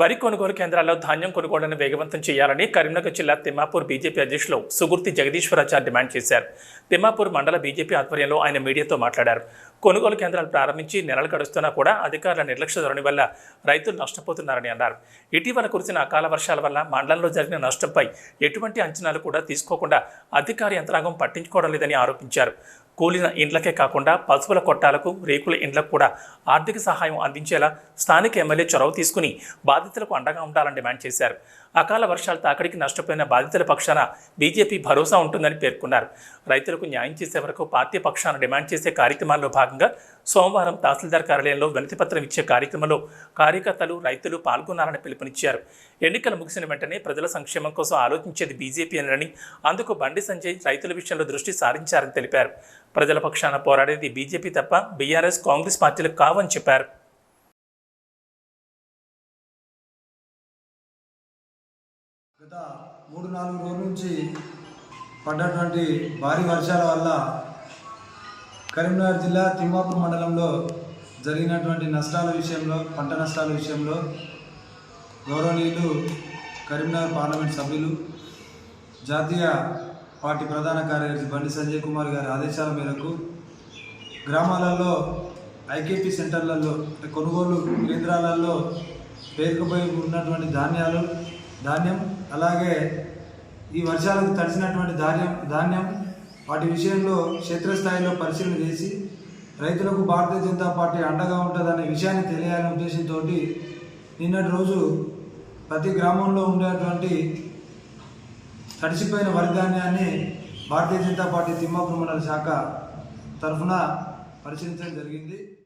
వరి కొనుగోలు కేంద్రాల్లో ధాన్యం కొనుగోలును వేగవంతం చేయాలని కరీంనగర్ జిల్లా తిమ్మాపూర్ బీజేపీ అధ్యక్షులు సుగుర్తి జగదీశ్వరాచార్ డిమాండ్ చేశారు. తిమ్మాపూర్ మండల బీజేపీ ఆధ్వర్యంలో ఆయన మీడియాతో మాట్లాడారు. కొనుగోలు కేంద్రాలు ప్రారంభించి నెలలు గడుస్తున్నా కూడా అధికారుల నిర్లక్ష్య ధోరణి వల్ల రైతులు నష్టపోతున్నారని అన్నారు. ఇటీవల కురిసిన అకాల వర్షాల వల్ల మండలంలో జరిగిన నష్టంపై ఎటువంటి అంచనాలు కూడా తీసుకోకుండా అధికార యంత్రాంగం పట్టించుకోవడం లేదని ఆరోపించారు. కూలిన ఇండ్లకే కాకుండా పశువుల కొట్టాలకు రేకుల ఇండ్లకు కూడా ఆర్థిక సహాయం అందించేలా స్థానిక ఎమ్మెల్యే చొరవ తీసుకుని బాధితులకు అండగా ఉండాలని డిమాండ్ చేశారు. అకాల వర్షాలతో తాకడికి నష్టపోయిన బాధితుల పక్షాన బీజేపీ భరోసా ఉంటుందని పేర్కొన్నారు. రైతులకు న్యాయం చేసే వరకు పార్టీ పక్షాన డిమాండ్ చేసే కార్యక్రమాల్లో భాగంగా సోమవారం తహసీల్దార్ కార్యాలయంలో వినతిపత్రం ఇచ్చే కార్యక్రమంలో కార్యకర్తలు రైతులు పాల్గొన్నారని పిలుపునిచ్చారు. ఎన్నికలు ముగిసిన వెంటనే ప్రజల సంక్షేమం కోసం ఆలోచించేది బీజేపీ అని అందుకు బండి సంజయ్ రైతుల విషయంలో దృష్టి సారించారని తెలిపారు. ప్రజల పక్షాన పోరాడేది బీజేపీ తప్ప బీఆర్ఎస్ కాంగ్రెస్ పార్టీలు కావని చెప్పారు. గత మూడు నాలుగు రోజుల నుంచి పడ్డటువంటి భారీ వర్షాల వల్ల కరీంనగర్ జిల్లా తిమ్మాపూర్ మండలంలో జరిగినటువంటి నష్టాల విషయంలో పంట నష్టాల విషయంలో గౌరవనీయులు కరీంనగర్ పార్లమెంట్ సభ్యులు జాతీయ పార్టీ ప్రధాన కార్యదర్శి బండి సంజయ్ కుమార్ గారి ఆదేశాల మేరకు గ్రామాలలో ఐకేపీ సెంటర్లలో అంటే కొనుగోలు కేంద్రాలలో పేరుకుపోయి ఉన్నటువంటి ధాన్యాలు ధాన్యం అలాగే ఈ వర్షాలకు తడిసినటువంటి ధాన్యం ధాన్యం వాటి విషయంలో క్షేత్రస్థాయిలో పరిశీలన చేసి రైతులకు భారతీయ జనతా పార్టీ అండగా ఉంటుందనే విషయాన్ని తెలియాలనే ఉద్దేశంతో నిన్నటి రోజు ప్రతి గ్రామంలో ఉండేటువంటి తడిసిపోయిన వరి ధాన్యాన్ని భారతీయ జనతా పార్టీ తిమ్మాపురం మండల శాఖ తరఫున పరిశీలించడం జరిగింది.